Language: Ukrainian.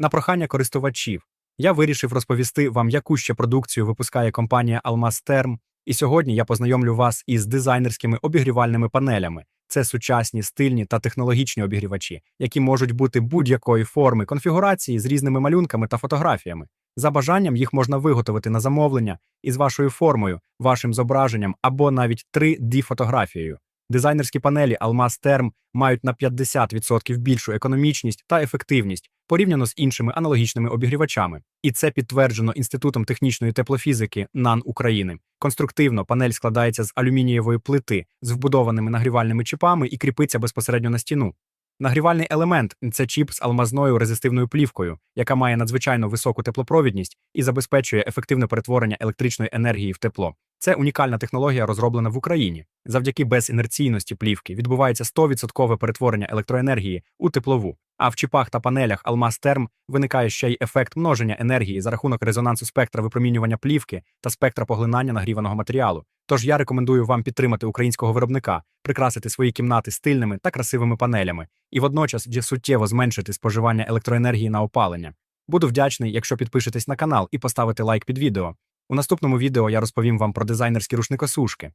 На прохання користувачів я вирішив розповісти вам, яку ще продукцію випускає компанія Almas і сьогодні я познайомлю вас із дизайнерськими обігрівальними панелями. Це сучасні, стильні та технологічні обігрівачі, які можуть бути будь-якої форми конфігурації з різними малюнками та фотографіями. За бажанням їх можна виготовити на замовлення із вашою формою, вашим зображенням або навіть 3D-фотографією. Дизайнерські панелі Almas Term мають на 50% більшу економічність та ефективність порівняно з іншими аналогічними обігрівачами. І це підтверджено Інститутом технічної теплофізики НАН України. Конструктивно панель складається з алюмінієвої плити з вбудованими нагрівальними чіпами і кріпиться безпосередньо на стіну. Нагрівальний елемент це чіп з алмазною резистивною плівкою, яка має надзвичайно високу теплопровідність і забезпечує ефективне перетворення електричної енергії в тепло. Це унікальна технологія, розроблена в Україні. Завдяки безінерційності плівки відбувається 100% перетворення електроенергії у теплову. А в чіпах та панелях Almas Term виникає ще й ефект множення енергії за рахунок резонансу спектра випромінювання плівки та спектра поглинання нагріваного матеріалу. Тож я рекомендую вам підтримати українського виробника, прикрасити свої кімнати стильними та красивими панелями і водночас суттєво зменшити споживання електроенергії на опалення. Буду вдячний, якщо підпишетесь на канал і поставите лайк під відео. У наступному відео я розповім вам про дизайнерські рушникосушки.